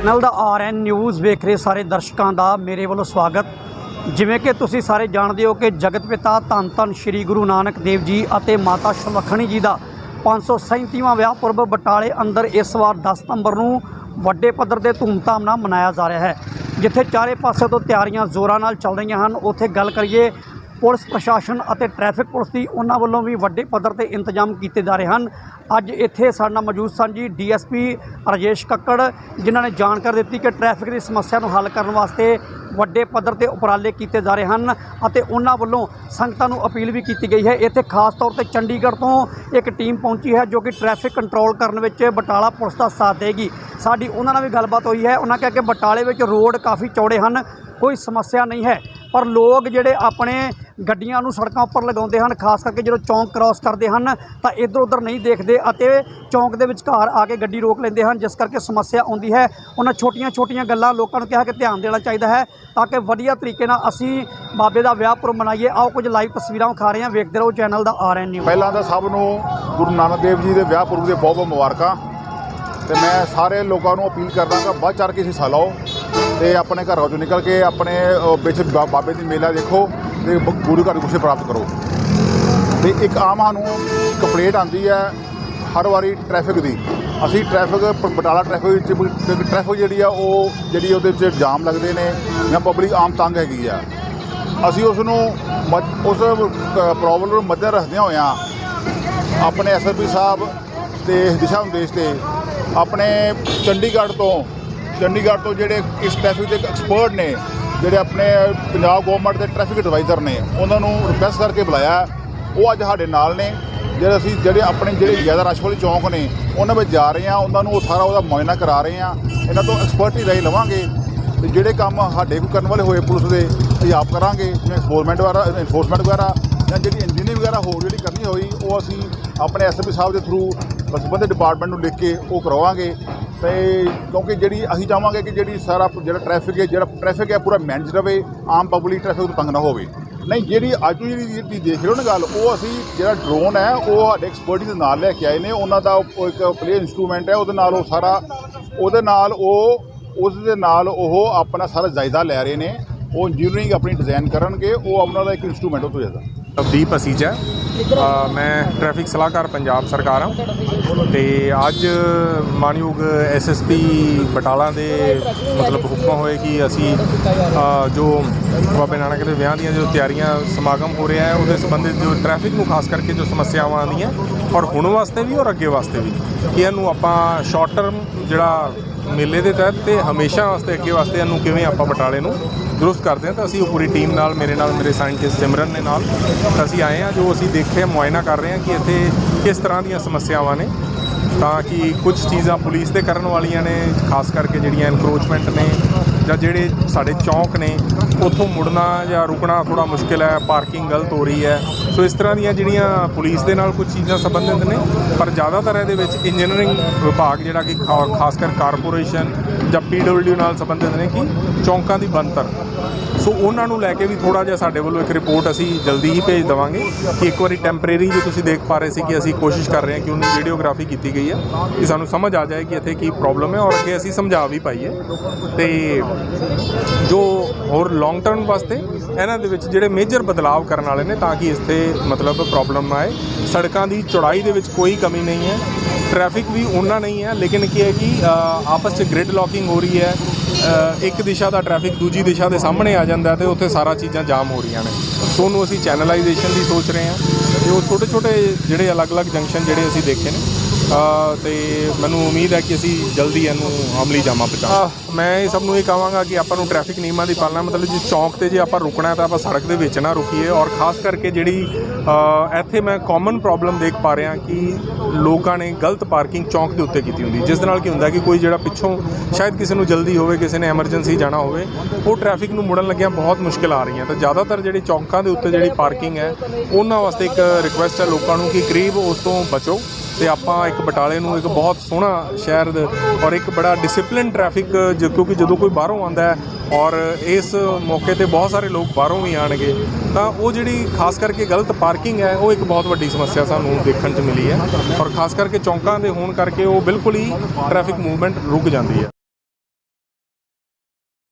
Channel ਦਾ RN news ਵੇਖ ਰਹੇ ਸਾਰੇ ਦਰਸ਼ਕਾਂ ਦਾ ਮੇਰੇ ਵੱਲੋਂ ਸਵਾਗਤ। ਜਿਵੇਂ ਕਿ ਤੁਸੀਂ ਸਾਰੇ ਜਾਣਦੇ ਹੋ ਕਿ ਜਗਤ ਪਿਤਾ ਧੰਨ ਧੰਨ ਸ੍ਰੀ ਗੁਰੂ ਨਾਨਕ ਦੇਵ ਜੀ ਅਤੇ ਮਾਤਾ ਸੁਲੱਖਣੀ ਜੀ ਦਾ 537ਵਾਂ ਵਿਆਹ ਪੁਰਬ ਬਟਾਲੇ ਅੰਦਰ ਇਸ ਵਾਰ 10 ਸਤੰਬਰ ਨੂੰ ਵੱਡੇ ਪੱਧਰ ਤੇ ਧੂਮਧਾਮ ਨਾਲ ਮਨਾਇਆ ਜਾ ਰਿਹਾ ਹੈ। ਜਿੱਥੇ ਚਾਰੇ ਪਾਸੇ ਤੋਂ ਤਿਆਰੀਆਂ ਜ਼ੋਰਾਂ ਨਾਲ ਚੱਲ ਰਹੀਆਂ ਹਨ। ਉੱਥੇ ਗੱਲ ਕਰੀਏ ਪੁਲਿਸ ਪ੍ਰਸ਼ਾਸਨ ਅਤੇ ਟ੍ਰੈਫਿਕ ਪੁਲਿਸ ਦੀ ਉਹਨਾਂ ਵੱਲੋਂ ਵੀ ਵੱਡੇ ਪੱਧਰ ਤੇ ਇੰਤਜ਼ਾਮ ਕੀਤੇ ਜਾ ਰਹੇ ਹਨ। ਅੱਜ ਇੱਥੇ ਸਾਡੇ ਨਾਲ ਮੌਜੂਦ ਸਨ ਜੀ ਡੀਐਸਪੀ ਰਾਜੇਸ਼ ਕੱਕੜ, ਜਿਨ੍ਹਾਂ ਨੇ ਜਾਣਕਾਰੀ ਦਿੱਤੀ ਕਿ ਟ੍ਰੈਫਿਕ ਦੀ ਸਮੱਸਿਆ ਨੂੰ ਹੱਲ ਕਰਨ ਵਾਸਤੇ ਵੱਡੇ ਪੱਧਰ ਤੇ ਉਪਰਾਲੇ ਕੀਤੇ ਜਾ ਰਹੇ ਹਨ ਅਤੇ ਉਹਨਾਂ ਵੱਲੋਂ ਸੰਗਤਾਂ ਨੂੰ ਅਪੀਲ ਵੀ ਕੀਤੀ ਗਈ ਹੈ। ਇੱਥੇ ਖਾਸ ਤੌਰ ਤੇ ਚੰਡੀਗੜ੍ਹ ਤੋਂ ਇੱਕ ਟੀਮ ਪਹੁੰਚੀ ਹੈ ਜੋ ਕਿ ਟ੍ਰੈਫਿਕ ਕੰਟਰੋਲ ਕਰਨ ਵਿੱਚ ਬਟਾਲਾ ਪੁਲਿਸ ਦਾ ਸਾਥ ਦੇਗੀ। ਸਾਡੀ ਉਹਨਾਂ ਨਾਲ ਵੀ ਗੱਲਬਾਤ ਹੋਈ ਹੈ। ਉਹਨਾਂ ਕਿਹਾ ਕਿ ਬਟਾਲੇ ਵਿੱਚ ਰੋਡ ਕਾਫੀ ਚੌੜੇ ਹਨ, ਕੋਈ ਸਮੱਸਿਆ ਨਹੀਂ ਹੈ। ਪਰ ਲੋਕ ਜਿਹੜੇ ਆਪਣੇ ਗੱਡੀਆਂ ਨੂੰ ਸੜਕਾਂ ਉੱਪਰ ਲਗਾਉਂਦੇ ਹਨ, ਖਾਸ ਕਰਕੇ ਜਦੋਂ ਚੌਂਕ ਕ੍ਰਾਸ ਕਰਦੇ ਹਨ, ਤਾਂ ਇੱਧਰ ਉੱਧਰ ਨਹੀਂ ਦੇਖਦੇ ਅਤੇ ਚੌਂਕ ਦੇ ਵਿਚਕਾਰ ਆ ਕੇ ਗੱਡੀ ਰੋਕ ਲੈਂਦੇ ਹਨ, ਜਿਸ ਕਰਕੇ ਸਮੱਸਿਆ ਆਉਂਦੀ ਹੈ। ਉਹਨਾਂ ਛੋਟੀਆਂ-ਛੋਟੀਆਂ ਗੱਲਾਂ ਲੋਕਾਂ ਨੂੰ ਕਿਹਾ ਕਿ ਧਿਆਨ ਦੇਣਾ ਚਾਹੀਦਾ ਹੈ ਤਾਂ ਕਿ ਵਧੀਆ ਤਰੀਕੇ ਨਾਲ ਅਸੀਂ ਬਾਬੇ ਦਾ ਵਿਆਹ ਪੁਰਬ ਮਨਾਈਏ। ਆਓ ਕੁਝ ਲਾਈਵ ਤਸਵੀਰਾਂ ਵਿਖਾ ਰਹੇ ਹਾਂ। ਵੇਖਦੇ ਰਹੋ ਚੈਨਲ ਦਾ ਆਰਐਨ ਨਿਊਜ਼। ਪਹਿਲਾਂ ਤਾਂ ਸਭ ਨੂੰ ਗੁਰੂ ਨਾਨਕ ਦੇਵ ਜੀ ਦੇ ਵਿਆਹ ਪੁਰਬ ਦੇ ਬਹੁਤ ਬਹੁਤ ਮੁਬਾਰਕਾਂ। ਤੇ ਮੈਂ ਸਾਰੇ ਲੋਕਾਂ ਨੂੰ ਅਪੀਲ ਕਰਦਾ ਕਿ ਵੱਧ ਚੜ੍ਹ ਕੇ ਹਿੱਸਾ ਲਓ ਤੇ ਆਪਣੇ ਘਰਾਂ ਚੋਂ ਨਿਕਲ ਕੇ ਆਪਣੇ ਵਿੱਚ ਬਾ- ਬਾਬੇ ਦੀ ਮੇਲਾ ਦੇਖੋ। ਤੇ ਬ- ਗੁਰੂ ਘਰ ਦੀ ਪ੍ਰਾਪਤ ਕਰੋ। ਤੇ ਇੱਕ ਆਮ ਸਾਨੂੰ ਕੰਪਲੇਂਟ ਆਉਂਦੀ ਹੈ ਹਰ ਵਾਰੀ ਟ੍ਰੈਫਿਕ ਦੀ। ਅਸੀਂ ਟ੍ਰੈਫਿਕ ਬਟਾਲਾ ਟ੍ਰੈਫਿਕ ਵਿੱਚ ਟ੍ਰੈਫਿਕ ਜਿਹੜੀ ਆ ਉਹ ਜਿਹੜੀ ਉਹਦੇ ਵਿੱਚ ਜਾਮ ਲੱਗਦੇ ਨੇ ਜਾਂ ਪਬਲਿਕ ਆਮ ਤੰਗ ਹੈਗੀ ਆ। ਅਸੀਂ ਉਸ ਨੂੰ ਮੱਧ- ਉਸ ਪ੍ਰੋਬਲਮ ਨੂੰ ਮੱਦੇ ਰੱਖਦਿਆਂ ਹੋਇਆਂ ਆਪਣੇ ਐਸਐਸਪੀ ਸਾਹਿਬ ਤੇ ਦਿਸ਼ਾ ਨਿਰਦੇਸ਼ ਤੇ ਆਪਣੇ ਚੰਡੀਗੜ੍ਹ ਤੋਂ ਚੰਡੀਗੜ੍ਹ ਤੋਂ ਜਿਹੜੇ ਇਸ ਟ੍ਰੈਫਿਕ ਦੇ ਐਕਸਪਰਟ ਨੇ ਜਿਹੜੇ ਆਪਣੇ ਪੰਜਾਬ ਗਵਰਨਮੈਂਟ ਦੇ ਟ੍ਰੈਫਿਕ ਐਡਵਾਈਜ਼ਰ ਨੇ, ਉਹਨਾਂ ਨੂੰ ਰਿਕਵੈਸਟ ਕਰਕੇ ਬੁਲਾਇਆ। ਉਹ ਅੱਜ ਸਾਡੇ ਨਾਲ ਨੇ। ਜਿਹੜੇ ਅਸੀਂ, ਜਿਹੜੇ ਆਪਣੇ ਜਿਹੜੇ ਜ਼ਿਆਦਾ ਰਸ਼ ਵਾਲੇ ਚੌਂਕ ਨੇ, ਉਹਨਾਂ ਵਿੱਚ ਜਾ ਰਹੇ ਹਾਂ। ਉਹਨਾਂ ਨੂੰ ਉਹ ਸਾਰਾ ਉਹਦਾ ਮੁਆਇਨਾ ਕਰਾ ਰਹੇ ਹਾਂ। ਇਹਨਾਂ ਤੋਂ ਐਕਸਪਰਟੀ ਰਾਹੀਂ ਲਵਾਂਗੇ। ਤੇ ਜਿਹੜੇ ਕੰਮ ਸਾਡੇ ਕੋਲ ਕਰਨ ਵਾਲੇ ਹੋਏ ਪੁਲਿਸ ਦੇ, ਅਸੀਂ ਆਪ ਕਰਾਂਗੇ। ਜਿਵੇਂ ਐਨਫੋਰਸਮੈਂਟ ਵਗੈਰਾ ਐਨਫੋਰਸਮੈਂਟ ਵਗੈਰਾ ਜਾਂ ਜਿਹੜੀ ਇੰਜੀਨੀਅਰ ਵਗੈਰਾ ਹੋਰ ਜਿਹੜੀ ਕਰਨੀ ਹੋਈ, ਉਹ ਅਸੀਂ ਆਪਣੇ ਐਸਐਸਪੀ ਸਾਹਿਬ ਦੇ ਥਰੂ ਸੰਬੰਧਿਤ ਡਿਪਾਰਟਮੈਂਟ ਨੂੰ ਲਿਖ ਕੇ ਉਹ ਕਰਵਾਵਾਂਗੇ ਤੇ ਕਿਉਂਕਿ ਜਿਹੜੀ ਅਸੀਂ ਚਾਹਾਂਗੇ ਕਿ ਜਿਹੜੀ ਸਾਰਾ ਜਿਹੜਾ ਟ੍ਰੈਫਿਕ ਹੈ, ਜਿਹੜਾ ਟ੍ਰੈਫਿਕ ਹੈ, ਪੂਰਾ ਮੈਨੇਜ ਰਵੇ, ਆਮ ਪਬਲਿਕ ਟ੍ਰੈਫਿਕ ਤੋਂ ਤੰਗ ਨਾ ਹੋਵੇ। ਨਹੀਂ, ਜਿਹੜੀ ਅੱਜ ਜਿਹੜੀ ਜਿਹੜੀ ਦੇਖ ਰਹੇ ਹੋ ਨਾ ਗੱਲ, ਉਹ ਅਸੀਂ ਜਿਹੜਾ ਡਰੋਨ ਹੈ, ਉਹ ਸਾਡੇ ਐਕਸਪਰਟੀ ਦੇ ਨਾਲ ਲੈ ਕੇ ਆਏ ਨੇ। ਉਹਨਾਂ ਦਾ ਇੱਕ ਪਲੇ ਇਨਸਟਰੂਮੈਂਟ ਹੈ, ਉਹਦੇ ਨਾਲ ਉਹ ਸਾਰਾ, ਉਹਦੇ ਨਾਲ ਉਹ, ਉਸ ਦੇ ਨਾਲ ਉਹ ਆਪਣਾ ਸਾਰਾ ਜਾਇਜ਼ਾ ਲੈ ਰਹੇ ਨੇ। ਉਹ ਇੰਜੀਨੀਅਰਿੰਗ ਆਪਣੀ ਡਿਜ਼ਾਈਨ ਕਰਨਗੇ, ਉਹ ਆਪਣਾ ਦਾ ਇੱਕ ਇਨਸਟਰੂਮੈਂਟ ਉਹ ਤੋਂ ਜ਼ਿਆਦਾ ਨਵਦੀਪ ਅਸੀਜਾ ਮੈਂ ਟ੍ਰੈਫਿਕ ਸਲਾਹਕਾਰ ਪੰਜਾਬ ਸਰਕਾਰ ਹਾਂ ਤੇ ਅੱਜ ਮਾਨਯੋਗ ਐਸਐਸਪੀ ਬਟਾਲਾ ਦੇ ਮਤਲਬ ਹੁਕਮ ਹੋਏ ਕਿ ਅਸੀਂ ਜੋ ਬਾਬੇ ਨਾਨਕ ਦੇ ਵਿਆਹ ਦੀਆਂ ਜੋ ਤਿਆਰੀਆਂ ਸਮਾਗਮ ਹੋ ਰਿਹਾ ਹੈ ਉਹਦੇ ਸੰਬੰਧਿਤ ਜੋ ਟ੍ਰੈਫਿਕ ਨੂੰ ਖਾਸ ਕਰਕੇ ਜੋ ਸਮੱਸਿਆਵਾਂ ਆਉਂਦੀਆਂ ਔਰ ਹੁਣ ਵਾਸਤੇ ਵੀ ਔਰ ਅੱਗੇ ਵਾਸਤੇ ਵੀ ਇਹਨੂੰ ਆਪਾਂ ਸ਼ਾਰਟ ਟਰਮ ਜਿਹੜਾ ਮੇਲੇ ਦੇ ਤਹਿਤ ਤੇ ਹਮੇਸ਼ਾ ਵਾਸਤੇ, ਅੱਗੇ ਵਾਸਤੇ ਇਹਨੂੰ ਕਿਵੇਂ ਆਪਾਂ ਬਟਾਲੇ ਨੂੰ ਦਰੁਸਤ ਕਰਦੇ ਹਾਂ, ਤਾਂ ਅਸੀਂ ਉਹ ਪੂਰੀ ਟੀਮ ਨਾਲ, ਮੇਰੇ ਨਾਲ, ਮੇਰੇ ਸਾਇੰਟਿਸਟ ਸਿਮਰਨ ਦੇ ਨਾਲ ਅਸੀਂ ਆਏ ਹਾਂ, ਜੋ ਅਸੀਂ ਦੇਖਿਆ, ਮੁਆਇਨਾ ਕਰ ਰਹੇ ਹਾਂ ਕਿ ਇੱਥੇ ਕਿਸ ਤਰ੍ਹਾਂ ਦੀਆਂ ਸਮੱਸਿਆਵਾਂ ਨੇ, ਤਾਂ ਕਿ ਕੁਝ ਚੀਜ਼ਾਂ ਪੁਲਿਸ ਤੇ ਕਰਨ ਵਾਲੀਆਂ ਨੇ, ਖਾਸ ਕਰਕੇ ਜਿਹੜੀਆਂ ਐਨਕਰੋਚਮੈਂਟ ਨੇ ਜਾਂ ਜਿਹੜੇ ਸਾਡੇ ਚੌਂਕ ਨੇ, ਉੱਥੋਂ ਮੁੜਨਾ ਜਾਂ ਰੁਕਣਾ ਥੋੜਾ ਮੁਸ਼ਕਿਲ ਹੈ, ਪਾਰਕਿੰਗ ਗਲਤ ਹੋ ਰਹੀ ਹੈ। ਸੋ ਇਸ ਤਰ੍ਹਾਂ ਦੀਆਂ ਜਿਹੜੀਆਂ ਪੁਲਿਸ ਦੇ ਨਾਲ ਕੁਝ ਚੀਜ਼ਾਂ ਸੰਬੰਧਿਤ ਨੇ, ਪਰ ਜ਼ਿਆਦਾਤਰ ਇਹਦੇ ਵਿੱਚ ਇੰਜੀਨੀਅਰਿੰਗ ਵਿਭਾਗ ਜਿਹੜਾ ਕਿ ਖਾ- ਖਾਸ ਕਰ ਕਾਰਪੋਰੇਸ਼ਨ ਜਾਂ ਪੀਡਬਲਯੂ ਨਾਲ ਸੰਬੰਧਿਤ ਨੇ ਕਿ ਚੌਂਕਾਂ ਦੀ ਬਣਤਰ। ਸੋ ਉਹਨਾਂ ਨੂੰ ਲੈ ਕੇ ਵੀ ਥੋੜਾ ਜਿਹਾ ਸਾਡੇ ਵੱਲੋਂ ਇੱਕ ਰਿਪੋਰਟ ਅਸੀਂ ਜਲਦੀ ਹੀ ਭੇਜ ਦੇਵਾਂਗੇ ਕਿ ਇੱਕ ਵਾਰੀ ਟੈਂਪਰੇਰੀ ਜੋ ਤੁਸੀਂ ਦੇਖ ਪਾ ਰਹੇ ਸੀ ਕਿ ਅਸੀਂ ਕੋਸ਼ਿਸ਼ ਕਰ ਰਹੇ ਹਾਂ ਕਿ ਉਹਨੂੰ ਵੀਡੀਓਗ੍ਰਾਫੀ ਕੀਤੀ ਗਈ ਹੈ ਕਿ ਸਾਨੂੰ ਸਮਝ ਆ ਜਾਏ ਕਿ ਇੱਥੇ ਕੀ ਪ੍ਰੋਬਲਮ ਹੈ ਔਰ ਅੱਗੇ ਅਸੀਂ ਸਮਝਾ ਵੀ ਪਾਈਏ। ਤੇ ਜੋ ਹੋਰ ਲੌਂਗ ਟਰਮ ਵਾਸਤੇ ਇਹਨਾਂ ਦੇ ਵਿੱਚ ਜਿਹੜੇ ਮੇਜਰ ਬਦਲਾਅ ਕਰਨ ਵਾਲੇ ਨੇ ਤਾਂ ਕਿ ਇਸ 'ਤੇ ਮਤਲਬ ਪ੍ਰੋਬਲਮ ਨਾ ਆਏ। ਸੜਕਾਂ ਦੀ ਚੌੜਾਈ ਦੇ ਵਿੱਚ ਕੋਈ ਕਮੀ ਨਹੀਂ ਹੈ। ਟ੍ਰੈਫਿਕ ਵੀ ਉਹਨਾਂ ਨਹੀਂ ਹੈ, ਲੇਕਿਨ ਕੀ ਹੈ ਕਿ ਆਪਸ 'ਚ ਗ੍ਰਿਡ ਲੌਕਿੰਗ ਹੋ ਰਹੀ ਹੈ। ਇੱਕ ਦਿਸ਼ਾ ਦਾ ਟ੍ਰੈਫਿਕ ਦੂਜੀ ਦਿਸ਼ਾ ਦੇ ਸਾਹਮਣੇ ਆ ਜਾਂਦਾ ਹੈ ਤੇ ਉੱਥੇ ਸਾਰਾ ਚੀਜ਼ਾਂ ਜਾਮ ਹੋ ਰਹੀਆਂ ਨੇ। ਸੋ ਉਹਨੂੰ ਅਸੀਂ ਚੈਨਲਾਈਜੇਸ਼ਨ ਦੀ ਸੋਚ ਰਹੇ ਹਾਂ ਤੇ ਉਹ ਛੋਟੇ ਛੋਟੇ ਜਿਹੜੇ ਅਲੱਗ-ਅਲੱਗ ਜੰਕਸ਼ਨ ਜਿਹੜੇ ਅਸੀਂ ਦੇਖੇ ਨੇ ਤੇ ਮੈਨੂੰ ਉਮੀਦ ਹੈ ਕਿ ਅਸੀਂ ਜਲਦੀ ਇਹਨੂੰ ਅਮਲੀ ਜਾਮਾ ਪਹੁੰਚਾਵਾਂਗੇ। ਮੈਂ ਇਹ ਸਭ ਨੂੰ ਇਹ ਕਹਾਂਗਾ ਕਿ ਆਪਾਂ ਨੂੰ ਟ੍ਰੈਫਿਕ ਨਿਯਮਾਂ ਦੀ ਪਾਲਣਾ, ਮਤਲਬ ਜੇ ਚੌਂਕ ਤੇ ਜੇ ਆਪਾਂ ਰੁਕਣਾ ਤਾਂ ਆਪਾਂ ਸੜਕ ਦੇ ਵਿੱਚ ਨਾ ਰੁਕੀਏ ਔਰ ਖਾਸ ਕਰਕੇ ਜਿਹੜੀ ਇੱਥੇ ਮੈਂ ਕਾਮਨ ਪ੍ਰੋਬਲਮ ਦੇਖ ਪਾ ਰਿਹਾ ਕਿ ਲੋਕਾਂ ਨੇ ਗਲਤ ਪਾਰਕਿੰਗ ਚੌਂਕ ਦੇ ਉੱਤੇ ਕੀਤੀ ਹੁੰਦੀ ਜਿਸ ਨਾਲ ਕੀ ਹੁੰਦਾ ਕਿ ਕੋਈ ਜਿਹੜਾ ਪਿੱਛੋਂ ਸ਼ਾਇਦ ਕਿਸੇ ਨੂੰ ਜਲਦੀ ਹੋਵੇ, ਕਿਸੇ ਨੇ ਐਮਰਜੈਂਸੀ ਜਾਣਾ ਹੋਵੇ, ਉਹ ਟ੍ਰੈਫਿਕ ਨੂੰ ਮੁੜਨ ਲੱਗਿਆਂ ਬਹੁਤ ਮੁਸ਼ਕਿਲ ਆ ਰਹੀਆਂ। ਤਾਂ ਜ਼ਿਆਦਾਤਰ ਜਿਹੜੀ ਚੌਂਕਾਂ ਦੇ ਉੱਤੇ ਜਿਹੜੀ ਪਾਰਕਿੰਗ ਹੈ, ਉਹਨਾਂ ਵਾਸਤੇ ਇੱਕ ਰਿਕੁਐਸਟ ਹੈ ਲੋਕਾਂ ਨੂੰ ਕਿ ਕਰੀਬ ਉਸ ਤੋਂ ਬਚੋ। ਤੇ ਆਪਾਂ ਇੱਕ ਬਟਾਲੇ ਨੂੰ ਇੱਕ ਬਹੁਤ ਸੋਹਣਾ ਸ਼ਹਿਰ ਔਰ ਇੱਕ ਬੜਾ ਡਿਸਪਲਿਨ ਟ੍ਰੈਫਿਕ ਕਿਉਂਕਿ ਜਦੋਂ ਕੋਈ ਬਾਹਰੋਂ ਆਉਂਦਾ ਹੈ ਔਰ ਇਸ ਮੌਕੇ ਤੇ ਬਹੁਤ ਸਾਰੇ ਲੋਕ ਬਾਹਰੋਂ ਵੀ ਆਣਗੇ ਤਾਂ ਉਹ ਜਿਹੜੀ ਖਾਸ ਕਰਕੇ ਗਲਤ ਪਾਰਕਿੰਗ ਹੈ, ਉਹ ਇੱਕ ਬਹੁਤ ਵੱਡੀ ਸਮੱਸਿਆ ਸਾਨੂੰ ਦੇਖਣ 'ਚ ਮਿਲੀ ਹੈ ਔਰ ਖਾਸ ਕਰਕੇ ਚੌਂਕਾਂ ਦੇ ਹੋਣ ਕਰਕੇ ਉਹ ਬਿਲਕੁਲ ਹੀ ਟ੍ਰੈਫਿਕ ਮੂਵਮੈਂਟ ਰੁਕ ਜਾਂਦੀ ਹੈ।